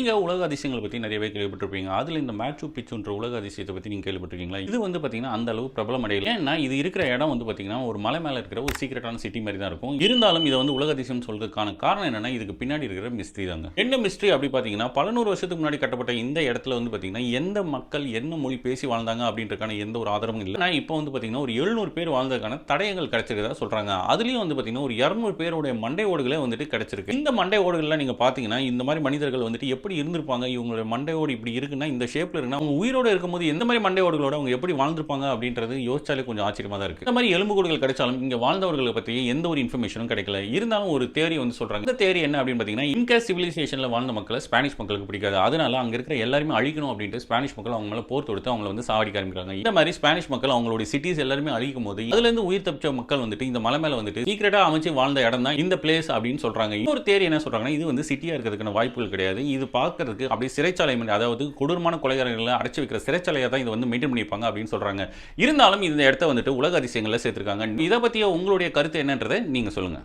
நீங்கள் உலக அதிசயங்களை பற்றி நிறையவே கேள்விப்பட்டிருப்பீங்க. அதில் இந்த மேட்சு பிச்சுன்ற உலக அதிசயத்தை பற்றி நீங்கள் கேள்விப்பட்டிருக்கீங்களா? இது வந்து பார்த்தீங்கன்னா அந்த அளவு பிரபலம் அடையல. ஏன்னா இது இருக்கிற இடம் வந்து பார்த்தீங்கன்னா ஒரு மலை மேலே இருக்கிற ஒரு சீக்கிரட்டான சிட்டி மாதிரி தான் இருக்கும். இருந்தாலும் இதை வந்து உலக அதிசயம் சொல்றதுக்கான காரணம் என்னன்னா இதுக்கு பின்னாடி இருக்கிற மிஸ்ட்ரி தாங்க. என்ன மிஸ்ட்ரி அப்படி பார்த்தீங்கன்னா பல நூறு வருஷத்துக்கு முன்னாடி கட்டப்பட்ட இந்த இடத்துல வந்து பார்த்தீங்கன்னா எந்த மக்கள் என்ன மொழி பேசி வாழ்ந்தாங்க அப்படின்றதுக்கான எந்த ஒரு ஆதரவும் இல்லை. ஆனால் இப்போ வந்து பார்த்தீங்கன்னா ஒரு எழுநூறு பேர் வாழ்ந்ததுக்கான தடயங்கள் கிடைச்சிருக்கதா சொல்றாங்க. அதுலேயும் வந்து பார்த்தீங்கன்னா ஒரு இரநூறு பேருடைய மண்டை ஓடுகளே வந்துட்டு கிடைச்சிருக்கு. இந்த மண்டை ஓடுகள்லாம் நீங்க பார்த்தீங்கன்னா இந்த மாதிரி மனிதர்கள் வந்துட்டு எப்படி இருந்திருப்பாங்க? இவங்களுடைய மண்டையோடு இப்படி இருக்குன்னா இந்த ஷேப்ல இருக்குன்னா அவங்க உயிரோட இருக்கும்போது எந்த மாதிரி மண்டையோடுகளோட அவங்க எப்படி வாழ்ந்திருப்பாங்க அப்படின்றது யோசிச்சாலே கொஞ்சம் ஆச்சரியமா தான் இருக்கு. இந்த மாதிரி எலும்புக்கூடுகள் கிடைச்சாலும் இங்க வாழ்ந்தவர்களை பத்தி எந்த ஒரு இன்ஃபர்மேஷனும் கிடைக்கல. இருந்தாலும் ஒரு தேரி வந்து சொல்றாங்க. இந்த தேரி என்ன அப்படின்னு பாத்தீங்கன்னா இன்கா சிவிலைசேஷன்ல வாழ்ந்த மக்களை ஸ்பானிஷ் மக்களுக்கு பிடிக்காது. அதனால அங்க இருக்கிற எல்லாருமே அழிக்கணும் அப்படின்ட்டு ஸ்பானிஷ் மக்கள் அவங்க மேல போர் தொடுத்து அவங்களை வந்து சாவடிக்க ஆரம்பிக்கிறாங்க. இந்த மாதிரி ஸ்பானிஷ் மக்கள் அவங்களுடைய சிட்டிஸ் எல்லாருமே அழிக்கும் போது அதுல இருந்து உயிர் தப்பிச்ச மக்கள் வந்துட்டு இந்த மலை மேல வந்துட்டு சீக்கிரட்டா அமைச்சு வாழ்ந்த இடம் தான் இந்த பிளேஸ் அப்படின்னு சொல்றாங்க. இன்னொரு தேரி என்ன சொல்றாங்கன்னா இது வந்து சிட்டியா இருக்கிறதுக்கான வாய்ப்புகள் கிடையாது. இது பார்க்கறதுக்கு அப்படியே சிறைச்சாலை அதாவது கொடூரமான கொலைகாரர்களை அடைச்சி வைக்கிற சிறைச்சாலையை தான் இது வந்து மெயின்டைன் பண்ணியிருப்பாங்க அப்படின்னு சொல்கிறாங்க இருந்தாலும் இந்த இடத்த வந்துட்டு உலக அதிசயங்களில் சேர்த்துருக்காங்க. இதை பற்றிய உங்களுடைய கருத்து என்னன்றதை நீங்கள் சொல்லுங்கள்